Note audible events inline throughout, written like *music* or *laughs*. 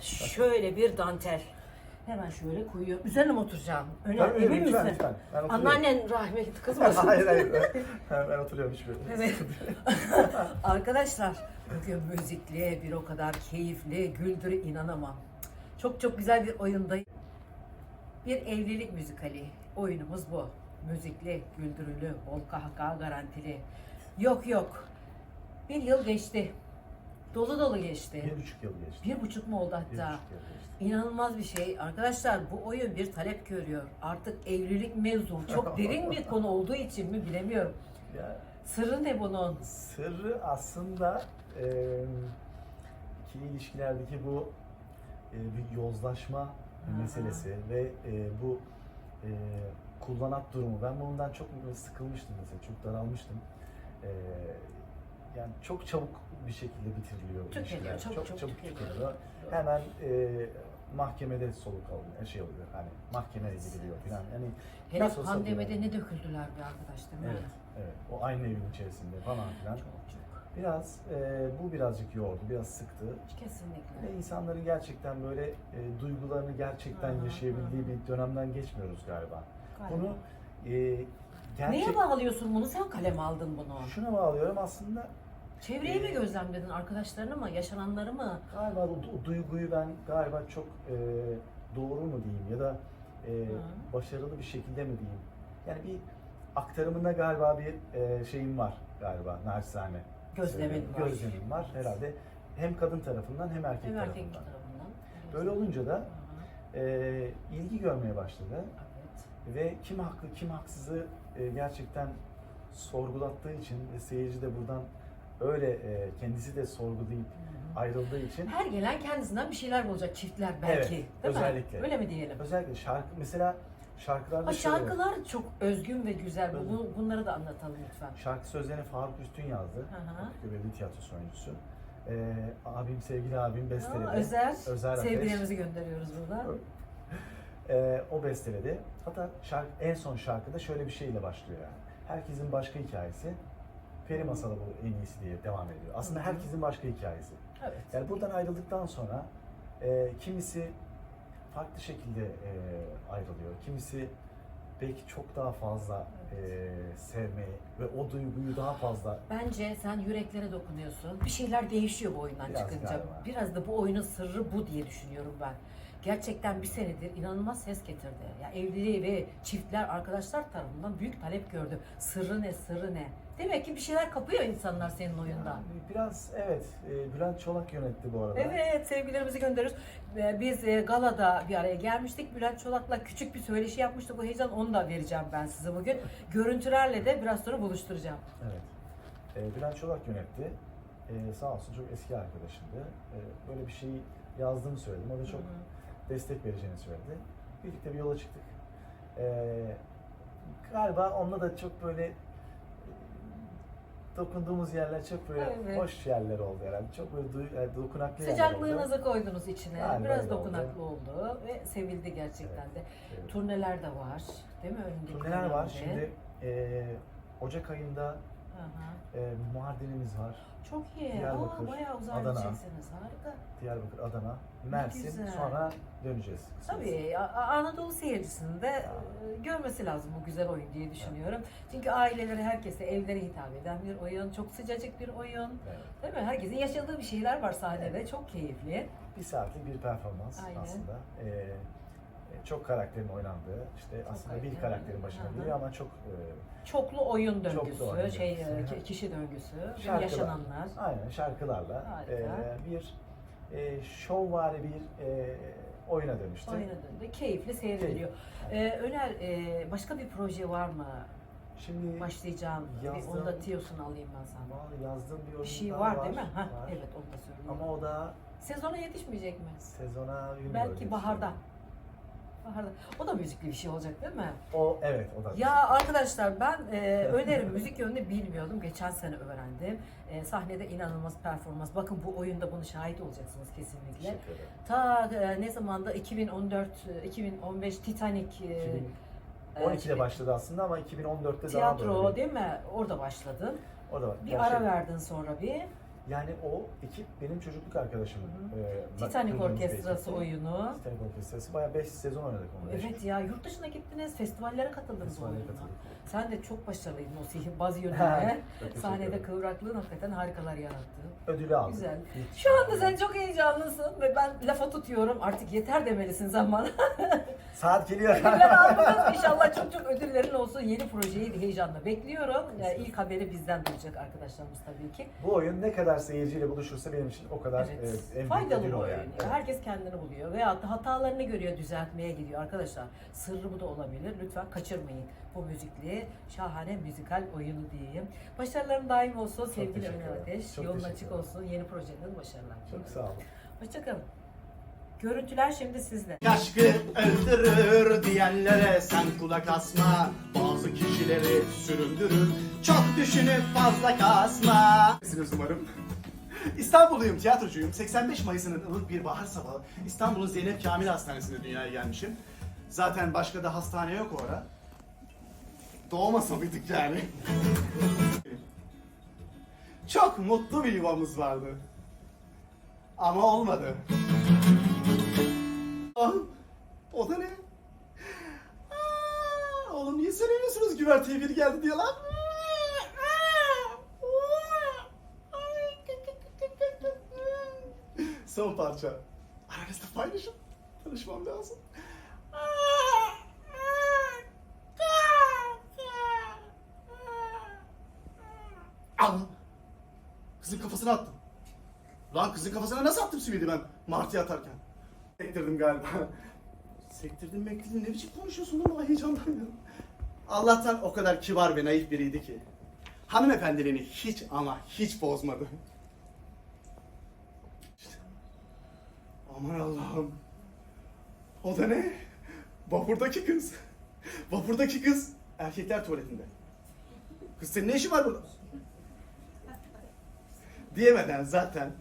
Şöyle bir dantel. Hemen şöyle koyuyorum. Üzerine mi oturacağım? Öne, Tabii, emin lütfen, misin? lütfen. Ben oturuyorum. Anneannen rahmetli *laughs* kızmasın. hayır hayır. Ben, ben oturuyorum hiçbir. Evet. *laughs* Arkadaşlar bugün müzikli bir o kadar keyifli, güldürü inanamam. Çok çok güzel bir oyundayım. Bir evlilik müzikali. Oyunumuz bu. Müzikli, güldürülü, bol kahkaha garantili. Yok yok. Bir yıl geçti. Dolu dolu geçti. Bir buçuk yıl geçti. Bir buçuk mu oldu Bir hatta? buçuk yıl geçti. İnanılmaz bir şey. Arkadaşlar bu oyun bir talep görüyor. Artık evlilik mevzu çok *laughs* derin bir konu olduğu için mi bilemiyorum. Ya, Sırrı ne bunun? sırrı aslında e, ikili ilişkilerdeki bu e, bir yozlaşma meselesi ve e, bu e, kullanat durumu. Ben bundan çok sıkılmıştım mesela, çok daralmıştım. E, yani çok çabuk bir şekilde bitiriliyor Tükeniyor, ilişkiler. çok çok çabuk çabuk tükeniyor. Hemen e, mahkemede soluk alınıyor, şey oluyor hani mahkemeye gidiliyor falan. Yani Hele nasıl olsa pandemide ne döküldüler bir arkadaş değil mi? Evet, evet. O aynı evin içerisinde falan filan. Çok çok. Biraz e, bu birazcık yordu, biraz sıktı. Kesinlikle. Ve insanların gerçekten böyle e, duygularını gerçekten Hı hı, yaşayabildiği bir dönemden geçmiyoruz galiba. Galiba. Bunu e, gerçek... Neye bağlıyorsun bunu? Sen kaleme aldın bunu. Şuna bağlıyorum aslında Çevreyi mi gözlemledin? Arkadaşlarını mı? Yaşananları mı? galiba o, du- duyguyu ben galiba çok e, doğru mu diyeyim ya da e, Hı. başarılı bir şekilde mi diyeyim. Yani bir aktarımında galiba bir e, şeyim var galiba naçizane. Gözlemin var. Gözlemim var herhalde. Hem kadın tarafından hem erkek Hem erkek tarafından. tarafından. Böyle olunca da Hı hı. e, ilgi görmeye başladı Evet. ve kim haklı kim haksızı e, gerçekten sorgulattığı için ve seyirci de buradan öyle e, kendisi de sorgulayıp ayrıldığı için Her gelen kendisinden bir şeyler bulacak çiftler belki. Evet, değil özellikle. mi? Öyle mi diyelim? özellikle şarkı mesela şarkılarda Ha, şöyle- şarkılar çok özgün ve güzel. Bu- bunları da anlatalım lütfen. şarkı sözlerini Faruk Üstün yazdı. Hı hı. Belediye Tiyatrosu oyuncusu. E, abim sevgili abim besteledi. Aa, Özer, Özer Ateş. sevgilerimizi gönderiyoruz burada. *laughs* E, o besteledi. Hatta şarkı, en son şarkıda şöyle bir şeyle başlıyor yani. Herkesin başka hikayesi. Peri masalı bu en iyisi diye devam ediyor. Aslında herkesin başka hikayesi. Evet. Yani buradan ayrıldıktan sonra e, kimisi farklı şekilde e, ayrılıyor. Kimisi belki çok daha fazla e, sevmeyi ve o duyguyu daha fazla Bence sen yüreklere dokunuyorsun. Bir şeyler değişiyor bu oyundan Biraz çıkınca. galiba. Biraz da bu oyunun sırrı bu diye düşünüyorum ben. Gerçekten bir senedir inanılmaz ses getirdi. Ya evliliği ve çiftler arkadaşlar tarafından büyük talep gördü. Sırrı ne, sırrı ne? Demek ki bir şeyler kapıyor insanlar senin oyundan. Yani biraz evet e, Bülent Çolak yönetti bu arada. Evet, sevgilerimizi gönderiyoruz. Ee, Biz e, galada bir araya gelmiştik. Bülent Çolak'la küçük bir söyleşi yapmıştık. Bu heyecan onu da vereceğim ben size bugün. Görüntülerle de biraz sonra buluşturacağım. Evet. E, Bülent Çolak yönetti. E, sağ olsun çok eski arkadaşımdı. E, böyle bir şeyi yazdığımı söyledim. O da çok Hı hı. Destek vereceğini söyledi. Birlikte bir yola çıktık. E, galiba onunla da çok böyle e, dokunduğumuz yerler çok böyle Evet. hoş yerler oldu herhalde. Çok böyle duy, yani dokunaklı yerler oldu. Sıcaklığınızı koydunuz içine. Yani Biraz dokunaklı oldu. ve sevildi gerçekten de. Evet. Turneler de var. Değil mi önündeki Turneler var. Şimdi e, Ocak ayında Hı hı. e, Mardin'imiz var. Çok iyi. Diyarbakır, Aa, bayağı uzay Adana. gideceksiniz. Harika. Diyarbakır, Adana, Mersin. güzel. Sonra döneceğiz. kısmetse. Tabii A- Anadolu seyircisinin de e, görmesi lazım bu güzel oyun diye düşünüyorum. Çünkü aileleri, herkese, evlere hitap eden bir oyun. Çok sıcacık bir oyun. Evet. Değil mi? Herkesin yaşadığı bir şeyler var sahnede. Çok keyifli. Bir saatlik bir performans Aynen. aslında. E, çok karakterin oynandığı, işte aslında bir karakter. karakterin başına geliyor ama çok e, Çoklu oyun Çoklu döngüsü, oyun şey e, döngüsü. ki- kişi döngüsü, Şarkılar. yaşananlar. aynen şarkılarla Harika. e, bir e, şovvari bir e, oyuna dönüştü. Oyuna döndü. Keyifli seyrediliyor. Ee, Öner, e, başka bir proje var mı? Şimdi Başlayacağım. Bir Yazdığım- Onu da tiyosunu alayım ben sana. yazdığım bir Bir şey daha var, değil mi? Var. evet onu da söyleyeyim. Ama o da Sezona yetişmeyecek mi? sezona bilmiyorum Belki baharda. Baharda. O da müzikli bir şey olacak değil mi? O evet o da. Ya arkadaşlar ben e, Öner'in müzik yönünü bilmiyordum. Geçen sene öğrendim. E, sahnede inanılmaz performans. Bakın bu oyunda bunu şahit olacaksınız kesinlikle. Teşekkür ederim. Ta e, ne zamanda 2014 e, 2015 Titanic e, 2012'de e, başladı aslında ama 2014'te daha tiyatro böyle. değil mi? Orada başladın. O da var. Bir ara verdin sonra bir. Yani o ekip benim çocukluk arkadaşım. Ee, Titanic Mac- bildiğiniz bir Orkestrası oyunu. Titanic Orkestrası. Bayağı 5 sezon oynadık onu. Evet ya yurt dışına gittiniz, festivallere katıldınız bu Festivale oyuna. katıldık. Sen de çok başarılıydın o sihirbaz *laughs* yönüne. çok teşekkür Sahnede ederim. kıvraklığın hakikaten harikalar yarattı. Ödülü aldım. Güzel. Şu anda sen çok heyecanlısın ve ben lafa tutuyorum. Artık yeter demelisin zaman. *laughs* Saat geliyor. Ödüller aldınız. İnşallah çok çok ödüllerin olsun. Yeni projeyi heyecanla bekliyorum. Yani ilk haberi bizden duyacak arkadaşlarımız tabii ki. Bu oyun ne kadar seyirciyle buluşursa benim için o kadar Evet. e, en büyük Faydalı o oyun. yani. ya. Evet. Herkes kendini buluyor. Veyahut da hatalarını görüyor, düzeltmeye gidiyor. Arkadaşlar sırrı bu da olabilir. Lütfen kaçırmayın bu müzikli, şahane müzikal oyunu diyeyim. Başarıların daim olsun. Sevgili ederim. Ateş. Çok Yolun açık olsun. Yeni projelerin başarılar. Çok sağ olun. Hoşçakalın. Görüntüler şimdi sizde. Aşkı öldürür diyenlere sen kulak asma Bazı kişileri süründürür Çok düşünüp fazla kasma Sizsiniz umarım İstanbulluyum, tiyatrocuyum. 85 Mayıs'ının ılık bir bahar sabahı İstanbul'un Zeynep Kamil Hastanesi'nde dünyaya gelmişim. Zaten başka da hastane yok o ara. Doğmasa mıydık yani? Çok mutlu bir yuvamız vardı. Ama olmadı. Allah'ım o da ne? Aa, oğlum niye söylemiyorsunuz güverteye biri geldi diye lan? Son parça. Aranızda paylaşın. Tanışmam lazım. Allah! Kızın kafasına attım. Lan kızın kafasına nasıl attım simidi ben martıya atarken? Sektirdim galiba. Sektirdim mektirdim ne biçim konuşuyorsun lan heyecanlanıyorum. Allah'tan o kadar kibar ve naif biriydi ki. Hanımefendiliğini hiç ama hiç bozmadı. İşte. Aman Allah'ım. O da ne? Vapurdaki kız. Vapurdaki kız erkekler tuvaletinde. Kız senin ne işin var burada? Diyemeden zaten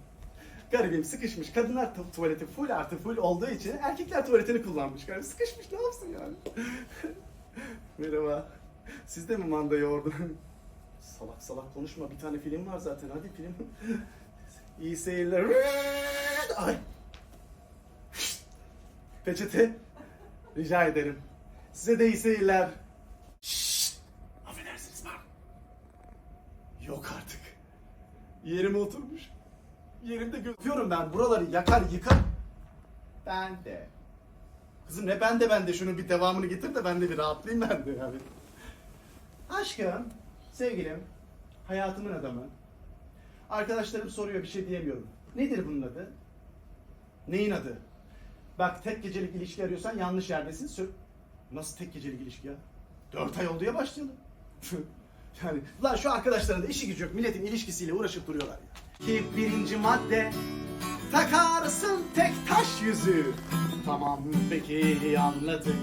garibim sıkışmış. Kadınlar tu- tuvaleti full artı full olduğu için erkekler tuvaletini kullanmış. Garip sıkışmış ne yapsın yani? *laughs* Merhaba. Siz de mi manda yoğurdu? salak salak konuşma. Bir tane film var zaten. Hadi film. *laughs* İyi seyirler. Ay. Peçete. Rica ederim. Size de iyi seyirler. Şşt! Affedersiniz pardon. Yok artık. Yerime oturmuş. Yerimde gözüküyorum ben. Buraları yakar yıkar. Ben de. Kızım ne ben de ben de şunun bir devamını getir de ben de bir rahatlayayım ben de yani. Aşkım, sevgilim, hayatımın adamı. Arkadaşlarım soruyor bir şey diyemiyorum. Nedir bunun adı? Neyin adı? Bak tek gecelik ilişki arıyorsan yanlış yerdesin. Sö- Nasıl tek gecelik ilişki ya? Dört ay oldu ya başlayalım. Yani lan şu arkadaşların da işi gücü yok. Milletin ilişkisiyle uğraşıp duruyorlar ya. Ki birinci madde takarsın tek taş yüzü. Tamam peki anladık.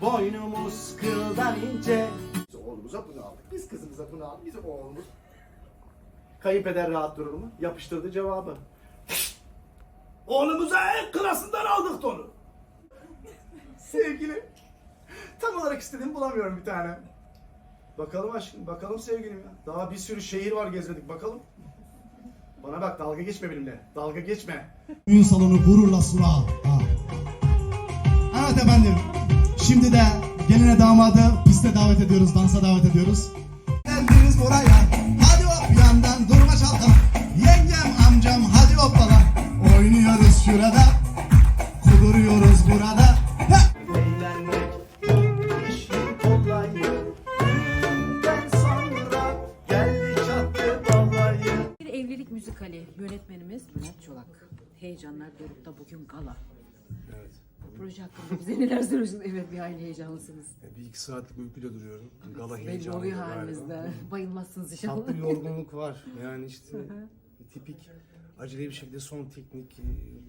Boynumuz kıldan ince. Biz oğlumuza bunu aldık. Biz kızımıza bunu aldık. Biz oğlumuz. Kayınpeder rahat durur mu? Yapıştırdı cevabı. Oğlumuza en klasından aldık onu. Sevgili. Tam olarak istediğimi bulamıyorum bir tane. Bakalım aşkım, bakalım sevgilim ya. Daha bir sürü şehir var gezmedik, bakalım. Bana bak dalga geçme benimle. Dalga geçme. Düğün salonu gururla sura. Ha. Evet efendim. Şimdi de geline damadı piste davet ediyoruz, dansa davet ediyoruz. Geldiniz buraya. Hadi hop yandan durma çalkala. Yengem amcam hadi hoppala. Oynuyoruz şurada. Heyecanlar dorukta bugün gala. Evet. Bu proje hakkında bize neler söylüyorsunuz? Evet bir aile heyecanlısınız. E, Bir iki saatlik uykuyla duruyorum. Gala Belli heyecanı oluyor halinizden. *laughs* Bayılmazsınız inşallah. Tatlı bir yorgunluk var. Yani işte tipik acele bir şekilde son teknik e,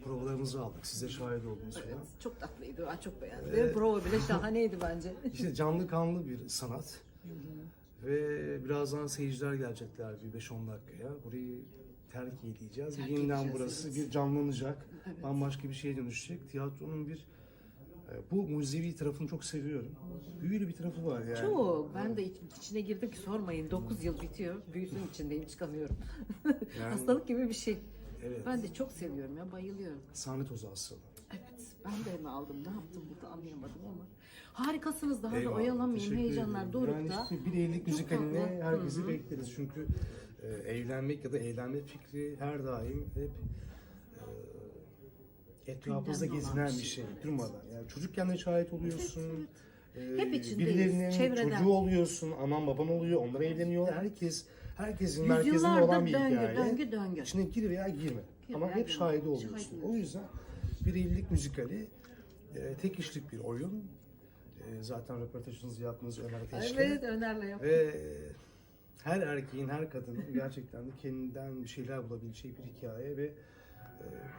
provalarımızı aldık. Size şahit oldunuz falan. çok tatlıydı. Ben çok beğendim. Prova bile *laughs* şahaneydi bence. İşte canlı kanlı bir sanat. Ve birazdan seyirciler gelecekler bir 5-10 dakikaya. Burayı terk edeceğiz. Terk Yeniden edeceğiz, burası evet. bir canlanacak. Evet. Bambaşka bir şeye dönüşecek. Tiyatronun bir e, bu mucizevi tarafını çok seviyorum. Büyülü bir tarafı var yani. Çok. Ben de iç- içine girdim ki sormayın. 9 yıl bitiyor. Büyüsün içindeyim çıkamıyorum. *laughs* Yani- Hastalık gibi bir şey. Evet. Ben de çok seviyorum ya bayılıyorum. Sahne tozu hastalığı. Evet ben de mi aldım ne yaptım burada anlayamadım ama. Harikasınız daha da Eyvallah, oyalamayayım teşekkür heyecanlar dorukta. Yani işte bir evlilik Çok müzikaline herkesi Hı hı. bekleriz. Çünkü e, evlenmek ya da evlenme fikri her daim hep e, etrafımızda Gündemde olan gezinen bir bir şey. şey. Durmadan. Yani çocukken de şahit oluyorsun. E, Hep içindeyiz, Birilerinin çevreden. çocuğu oluyorsun, anan baban oluyor, onlar evleniyor. Herkes, herkesin merkezinde olan bir döngü, hikaye. döngü, döngü. İçine gir veya girme. Gir Ama veya hep girme. şahidi oluyorsun. Şahit O yüzden bir evlilik müzikali e, tek kişilik bir oyun. E, zaten röportajınızı yaptınız Ömer Ateş'le. Evet Öner'le yaptım. Ve her erkeğin, her kadının *laughs* gerçekten de kendinden bir şeyler bulabileceği bir hikaye ve e,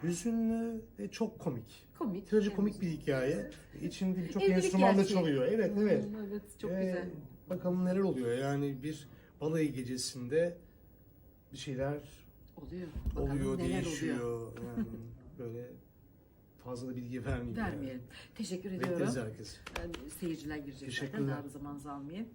hüzünlü ve çok komik. Komik. Trajikomik bir hikaye. İçinde birçok Evlilik enstrüman da gerçeği. çalıyor. Evet, Hmm, evet. evet çok Ve güzel. Bakalım neler oluyor. Yani bir balayı gecesinde bir şeyler Oluyor. Bakalım oluyor, neler değişiyor. oluyor. Yani *laughs* böyle fazla da bilgi vermeyeyim. yani. Vermeyelim. Teşekkür Bekleriz ediyorum. herkes. Ben, seyirciler girecek Teşekkürler. zaten daha da zamanınızı almayayım.